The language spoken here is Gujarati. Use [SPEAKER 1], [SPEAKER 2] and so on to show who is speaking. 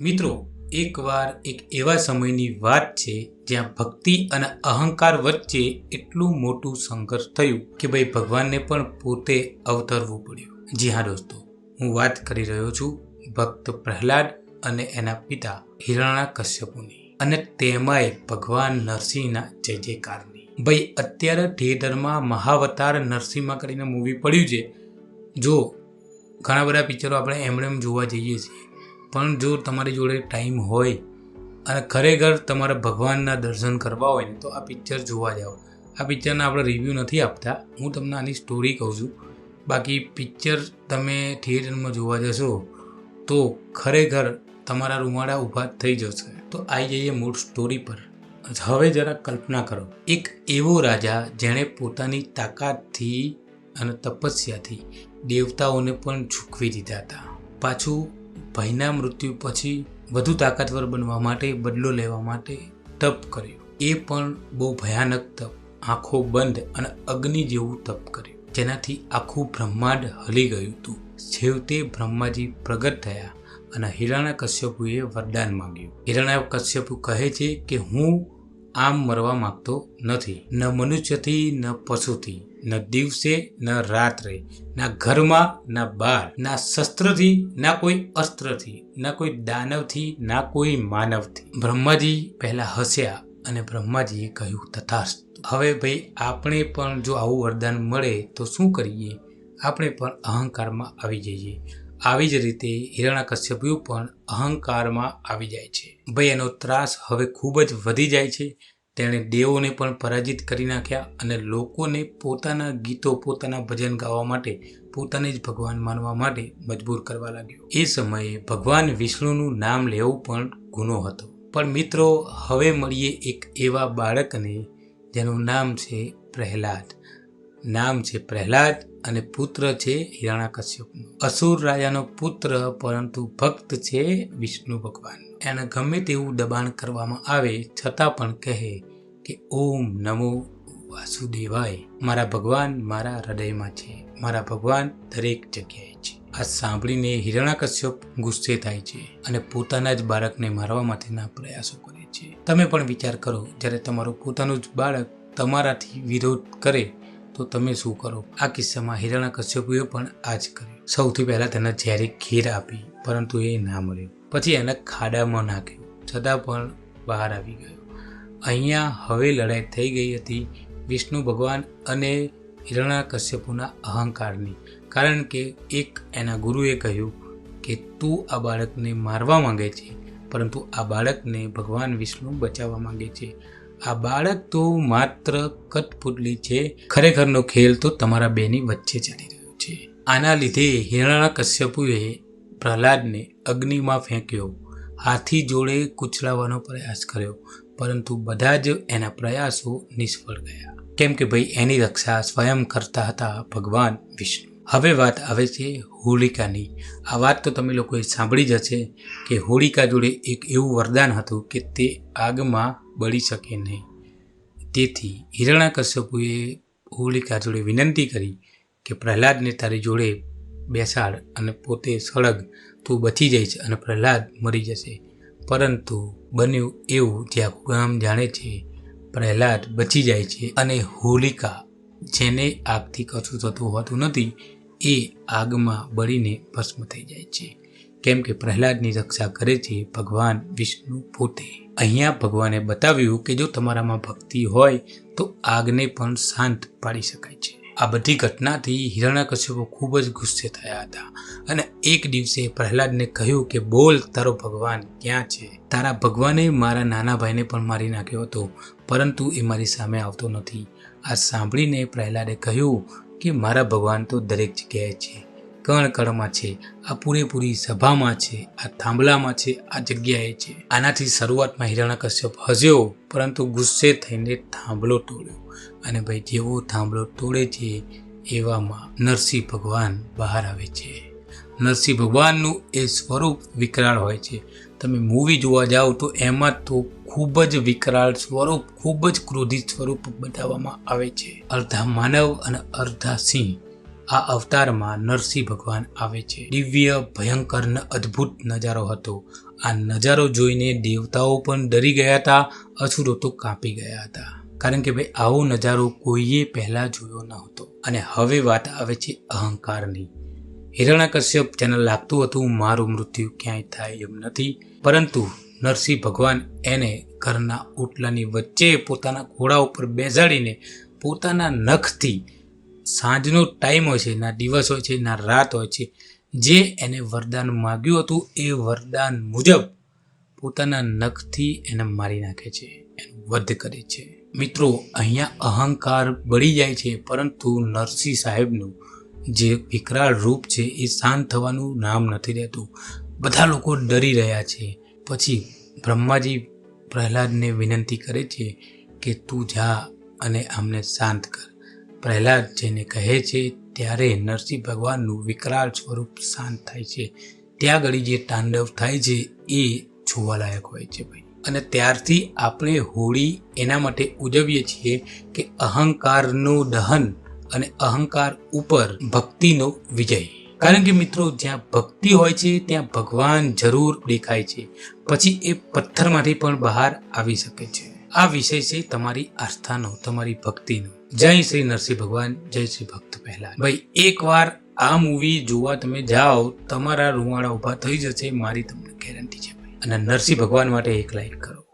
[SPEAKER 1] મિત્રો, એકવાર એક એવા સમયની વાત છે જ્યાં ભક્તિ અને અહંકાર વચ્ચે એટલું મોટું સંઘર્ષ થયું કે ભાઈ ભગવાનને પણ પોતે અવતરવું પડ્યું. જી હા દોસ્તો, હું વાત કરી રહ્યો છું ભક્ત પ્રહલાદ અને એના પિતા હિરણા કશ્યપુની અને તેમાંય ભગવાન નરસિંહના જય જયકારની. ભાઈ, અત્યારે થિયેટરમાં મહાવતાર નરસિંહમાં કરીને મૂવી પડ્યું છે. જો, ઘણા બધા પિક્ચરો આપણે એમણે એમ જોવા જઈએ છીએ. પણ જો તમારી જોડે ટાઈમ હોય અને ખરેખર તમારે ભગવાનના દર્શન કરવા હોય ને, તો આ પિક્ચર જોવા જાઓ. આ પિક્ચરના આપણે રિવ્યૂ નથી આપતા. હું તમને આની સ્ટોરી કહું છું. બાકી પિક્ચર તમે થિયેટરમાં જોવા જશો, તો ખરેખર તમારા રૂમાડા ઊભા થઈ જશે. તો આવી જઈએ મૂળ સ્ટોરી પર. હવે જરા કલ્પના કરો. એક એવો રાજા જેણે પોતાની તાકાતથી અને તપસ્યાથી દેવતાઓને પણ ઝૂકવી દીધા હતા. પાછું ભાઈના મૃત્યુ પછી વધુ તાકાતવર બનવા માટે બદલો લેવા માટે તપ કર્યો. એ પણ બહુ ભયાનક તપ. આંખો બંધ અને અગ્નિ જેવું તપ કર્યું. જેનાથી આખું બ્રહ્માંડ હલી ગયું હતું. છેવટે બ્રહ્માજી પ્રગટ થયા અને હિરણા કશ્યપુએ વરદાન માંગ્યું. હિરણા કશ્યપુ કહે છે કે હું આમ મરવા માંગતો નથી. ન મનુષ્યથી, ન પશુથી, ન દિવસે, ન રાત્રે, ના ઘરમાં, ના બહાર ના શસ્ત્રથી, ના કોઈ અસ્ત્રથી, ના કોઈ દાનવથી, ના કોઈ માનવથી. બ્રહ્માજી પહેલા હસ્યા અને બ્રહ્માજીએ કહ્યું, તથાસ્ત. હવે ભાઈ, આપણે પણ જો આવું વરદાન મળે તો શું કરીએ? આપણે પણ અહંકારમાં આવી જઈએ. આવી જ રીતે હિરણાકશ્યપુ પણ અહંકારમાં આવી જાય છે. ભાઈ એનો ત્રાસ હવે ખૂબ જ વધી જાય છે. તેણે દેવોને પણ પરાજિત કરી નાખ્યા અને લોકોને પોતાના ગીતો, પોતાના ભજન ગાવા માટે, પોતાને જ ભગવાન માનવા માટે મજબૂર કરવા લાગ્યો. એ સમયે ભગવાન વિષ્ણુનું નામ લેવું પણ ગુનો હતો. પણ મિત્રો, હવે મળીએ એક એવા બાળકને જેનું નામ છે પ્રહલાદ. નામ છે પ્રહલાદ અને પુત્ર છે હિરણાકશ્યપનો અસુર રાજાનો પુત્ર પરંતુ ભક્ત છે વિષ્ણુ ભગવાન. એને ગમે તેવું દબાણ કરવામાં આવે છતાં પણ કહે કે, ઓમ નમો વાસુદેવાય. મારા ભગવાન મારા હૃદયમાં છે. મારા ભગવાન દરેક જગ્યાએ છે. આ સાંભળીને હિરણાકશ્યપ ગુસ્સે થાય છે અને પોતાના જ બાળકને મારવા માટેના પ્રયાસો કરે છે. તમે પણ વિચાર કરો, જ્યારે તમારું પોતાનું જ બાળક તમારાથી વિરોધ કરે તો તમે શું કરો? આ કિસ્સામાં હિરણાકશ્યપુએ પણ આ જ કર્યું. સૌથી પહેલાં તેને ઝેરી ખીર આપી, પરંતુ એ ના મળ્યું. પછી એને ખાડામાં નાખ્યું. છતાં પણ બહાર આવી ગયો. અહીંયા હવે લડાઈ થઈ ગઈ હતી વિષ્ણુ ભગવાન અને હિરણાકશ્યપુના અહંકારની. કારણ કે એક એના ગુરુએ કહ્યું કે, તું આ બાળકને મારવા માંગે છે, પરંતુ આ બાળકને ભગવાન વિષ્ણુ બચાવવા માંગે છે. આ બાળક તો માત્ર કટપુટલી છે. ખરેખરનો ખેલ તો તમારા બેની વચ્ચે ચાલી રહ્યો છે. આના લીધે હિરણા કશ્યપુએ પ્રહલાદને અગ્નિમાં ફેંક્યો. હાથી જોડે કૂચલાવવાનો પ્રયાસ કર્યો, પરંતુ બધા જ એના પ્રયાસો નિષ્ફળ ગયા. કેમ કે ભાઈ, એની રક્ષા સ્વયં કરતા હતા ભગવાન વિષ્ણુ. હવે વાત આવે છે હોલિકાની. આ વાત તો તમે લોકોએ સાંભળી જ હશે કે હોલિકા જોડે એક એવું વરદાન હતું કે તે આગમાં બળી શકે નહીં. તેથી હિરણાકશ્યપુએ હોલિકા જોડે વિનંતી કરી કે પ્રહલાદને તારી જોડે બેસાડ અને પોતે સળગ તું બચી જઈશ અને પ્રહલાદ મરી જશે. પરંતુ બન્યું એવું જે આખું ગામ જાણે છે પ્રહલાદ બચી જાય છે અને હોલિકા જેને આગથી કશું થતું હોતું નથી એ આગમાં બળીને ભસ્મ થઈ જાય છે. કેમ કે પ્રહલાદની રક્ષા કરે છે ભગવાન વિષ્ણુ પોતે. અહીંયા ભગવાને બતાવ્યું કે જો તમારામાં ભક્તિ હોય, તો આગને પણ શાંત પાડી શકાય છે. આ બધી ઘટનાથી હિરણ્યકશ્યપો ખૂબ જ ગુસ્સે થયા હતા અને એક દિવસે પ્રહલાદને કહ્યું કે, બોલ, તારો ભગવાન ક્યાં છે? તારા ભગવાને મારા નાના ભાઈને પણ મારી નાખ્યો હતો, પરંતુ એ મારી સામે આવતો નથી. આ સાંભળીને પ્રહલાદે કહ્યું કે, મારા ભગવાન તો દરેક જગ્યાએ છે. કણ કણમાં છે, આ પૂરેપૂરી સભામાં છે, આ થાંભલામાં છે, આ જગ્યાએ છે. આનાથી શરૂઆતમાં હિરણ્યકશ્યપ હસ્યો, પરંતુ ગુસ્સે થઈને થાંભલો તોડ્યો. અને ભાઈ, જેવો થાંભલો તોડે છે, એવામાં નરસિંહ ભગવાન બહાર આવે છે. નરસિંહ ભગવાનનું એ સ્વરૂપ વિકરાળ હોય છે. તમે મૂવી જોવા જાઓ તો એમાં તો ખૂબ જ વિકરાળ સ્વરૂપ, ખૂબ જ ક્રોધિત સ્વરૂપ બતાવવામાં આવે છે. અર્ધા માનવ અને અર્ધા સિંહ. આ અવતારમાં નરસિંહ ભગવાન આવે છે. દિવ્ય, ભયંકર અદ્ભુત નજારો હતો. આ નજારો જોઈને દેવતાઓ પણ ડરી ગયા હતા, અસુરો તો કાપી ગયા હતા. કારણ કે ભાઈ, આવો નજારો કોઈએ પહેલા જોયો ન હતો અને હવે વાત આવે છે અહંકારની. હિરણાકશ્યપ જેને લાગતું હતું, મારું મૃત્યુ ક્યાંય થાય એમ નથી. પરંતુ નરસિંહ ભગવાન એને ઘરના ઓટલાની વચ્ચે પોતાના ઘોડા ઉપર બેસાડીને પોતાના નખથી સાંજનો ટાઈમ હોય છે, ના દિવસ હોય છે, ના રાત હોય છે, જે એને વરદાન માગ્યું હતું, એ વરદાન મુજબ પોતાના નખથી એને મારી નાખે છે, એનું વધ કરે છે. મિત્રો, અહીંયા અહંકાર બળી જાય છે, પરંતુ નરસિંહ સાહેબનું જે વિકરાળ રૂપ છે, એ શાંત થવાનું નામ નથી રહેતું બધા લોકો ડરી રહ્યા છે. પછી બ્રહ્માજી પ્રહલાદને વિનંતી કરે છે કે તું જા અને આમને શાંત કર. પ્રહલાદ જેને કહે છે, ત્યારે નરસિંહ ભગવાનનું વિકરાળ સ્વરૂપ શાંત થાય છે. ત્યાં આગળ જે તાંડવ થાય છે, એ જોવાલાયક હોય છે ભાઈ. અને ત્યારથી આપણે હોળી એના માટે ઉજવીએ છીએ કે અહંકારનું દહન અને અહંકાર ઉપર ભક્તિનો વિજય. કારણ કે મિત્રો, જ્યાં ભક્તિ હોય છે, ત્યાં ભગવાન જરૂર દેખાય છે. પછી એ પથ્થરમાંથી પણ બહાર આવી શકે છે. આ વિષય છે તમારી આસ્થાનો, તમારી ભક્તિનો. જય શ્રી નરસિંહ ભગવાન, જય શ્રી ભક્ત પહેલા ભાઈ, એકવાર આ મૂવી જોવા તમે જાઓ, તમારા રૂવાડા ઊભા થઈ જશે, મારી તમને ગેરંટી છે. અને નરસિંહ ભગવાન માટે એક લાઈક કરો.